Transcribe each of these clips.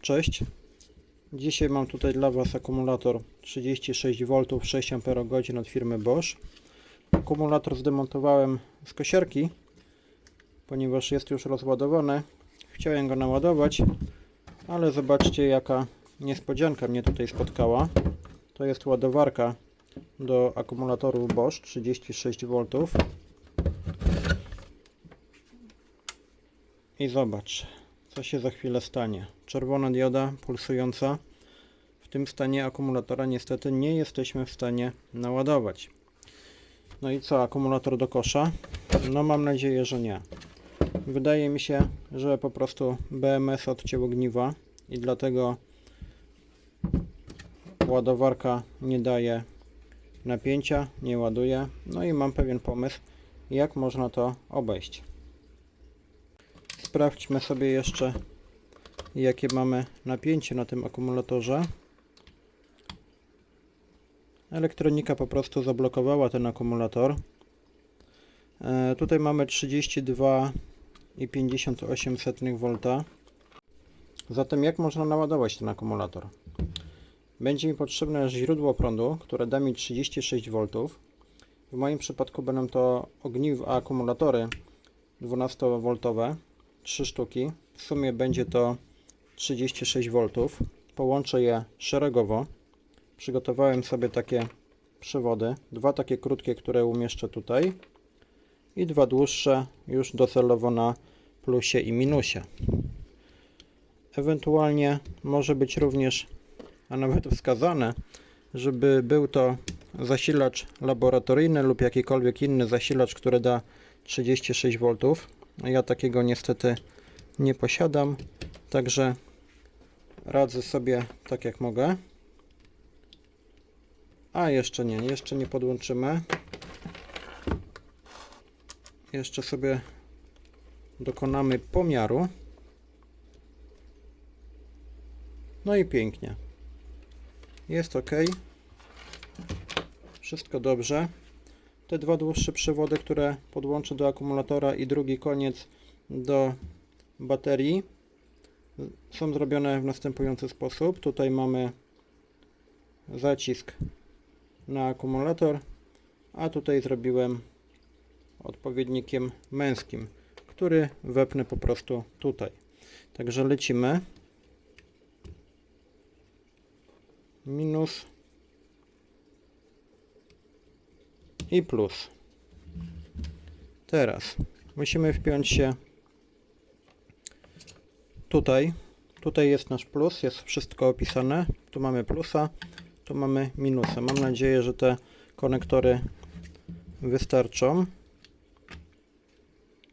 Cześć. Dzisiaj mam tutaj dla Was akumulator 36V 6 Ah od firmy Bosch. Akumulator zdemontowałem z kosiarki, ponieważ jest już rozładowany. Chciałem go naładować, ale zobaczcie jaka niespodzianka mnie tutaj spotkała. To jest ładowarka do akumulatorów Bosch 36V. I zobacz, co się za chwilę stanie. Czerwona dioda pulsująca. W tym stanie akumulatora niestety nie jesteśmy w stanie naładować. No i co, akumulator do kosza? No mam nadzieję, że nie. Wydaje mi się, że po prostu BMS odcięło gniwa i dlatego ładowarka nie daje napięcia, nie ładuje. No i mam pewien pomysł, jak można to obejść. Sprawdźmy sobie jeszcze jakie mamy napięcie na tym akumulatorze. Elektronika po prostu zablokowała ten akumulator. E, tutaj mamy 32,58 V. Zatem jak można naładować ten akumulator? Będzie mi potrzebne źródło prądu, które da mi 36 V. W moim przypadku będą to ogniwa akumulatory 12V, 3 sztuki. W sumie będzie to 36V. Połączę je szeregowo. Przygotowałem sobie takie przewody. Dwa takie krótkie, które umieszczę tutaj. I dwa dłuższe, już docelowo na plusie i minusie. Ewentualnie może być również, a nawet wskazane, żeby był to zasilacz laboratoryjny lub jakikolwiek inny zasilacz, który da 36V. Ja takiego niestety nie posiadam, także radzę sobie tak jak mogę. A jeszcze nie, jeszcze nie podłączymy. Jeszcze sobie dokonamy pomiaru. No i pięknie. Jest ok. Wszystko dobrze. Te dwa dłuższe przewody, które podłączę do akumulatora i drugi koniec do baterii są zrobione w następujący sposób. Tutaj mamy zacisk na akumulator, a tutaj zrobiłem odpowiednikiem męskim, który wepnę po prostu tutaj. Także lecimy. Minus i plus. Teraz musimy wpiąć się tutaj. Tutaj jest nasz plus, jest wszystko opisane. Tu mamy plusa, tu mamy minusa. Mam nadzieję, że te konektory wystarczą.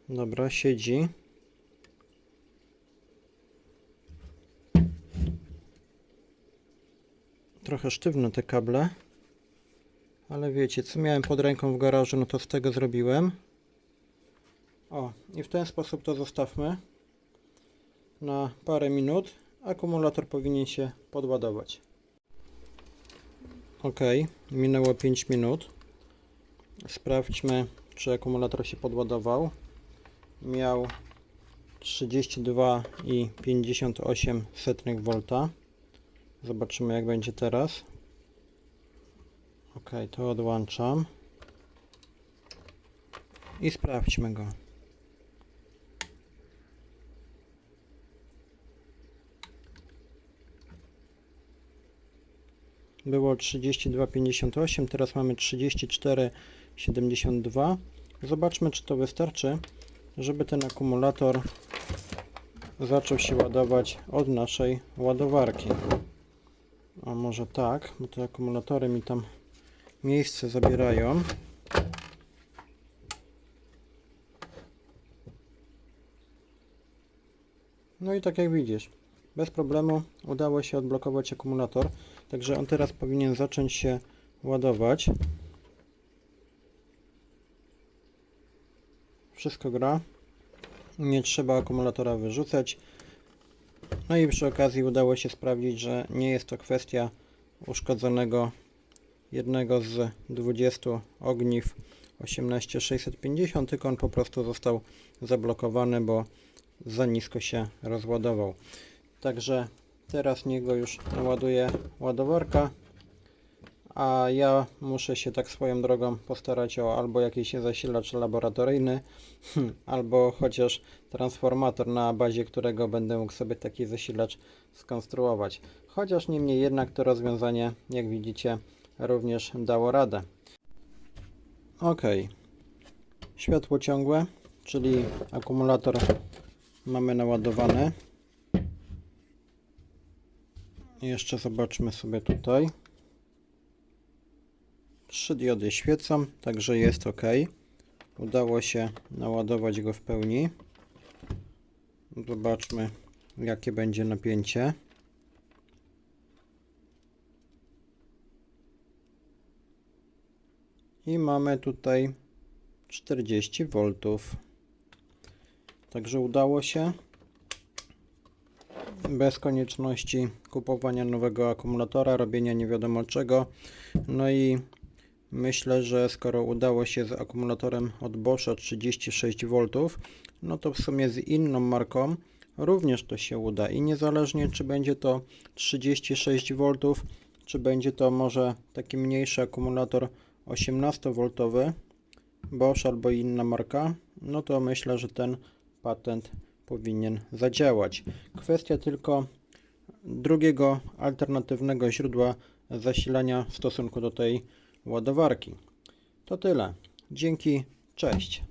Dobra, siedzi. Trochę sztywne te kable. Ale wiecie, co miałem pod ręką w garażu, no to z tego zrobiłem. O, i w ten sposób to zostawmy na parę minut. Akumulator powinien się podładować. Ok, minęło 5 minut. Sprawdźmy, czy akumulator się podładował. Miał 32,58 V. Zobaczymy, jak będzie teraz. Ok, to odłączam. I sprawdźmy go. Było 32,58, teraz mamy 34,72. Zobaczmy, czy to wystarczy, żeby ten akumulator zaczął się ładować od naszej ładowarki. A może tak, bo te akumulatory mi tam miejsce zabierają. No i tak jak widzisz, bez problemu udało się odblokować akumulator, także on teraz powinien zacząć się ładować. Wszystko gra. Nie trzeba akumulatora wyrzucać. No i przy okazji udało się sprawdzić, że nie jest to kwestia uszkodzonego jednego z 20 ogniw 18650, tylko on po prostu został zablokowany, bo za nisko się rozładował. Także Teraz niego już naładuje ładowarka. A ja muszę się tak swoją drogą postarać o albo jakiś zasilacz laboratoryjny, albo chociaż transformator, na bazie którego będę mógł sobie taki zasilacz skonstruować. Chociaż niemniej jednak to rozwiązanie, jak widzicie, również dało radę. Ok. Światło ciągłe, czyli akumulator mamy naładowany. Jeszcze zobaczmy sobie tutaj. Trzy diody świecą, także jest ok. Udało się naładować go w pełni. Zobaczmy, jakie będzie napięcie. I mamy tutaj 40 V. Także udało się bez konieczności kupowania nowego akumulatora, robienia nie wiadomo czego. No i myślę, że skoro udało się z akumulatorem od Boscha 36 V, no to w sumie z inną marką również to się uda i niezależnie czy będzie to 36 V, czy będzie to może taki mniejszy akumulator 18V Bosch albo inna marka, no to myślę, że ten patent powinien zadziałać. Kwestia tylko drugiego alternatywnego źródła zasilania w stosunku do tej ładowarki. To tyle. Dzięki, cześć.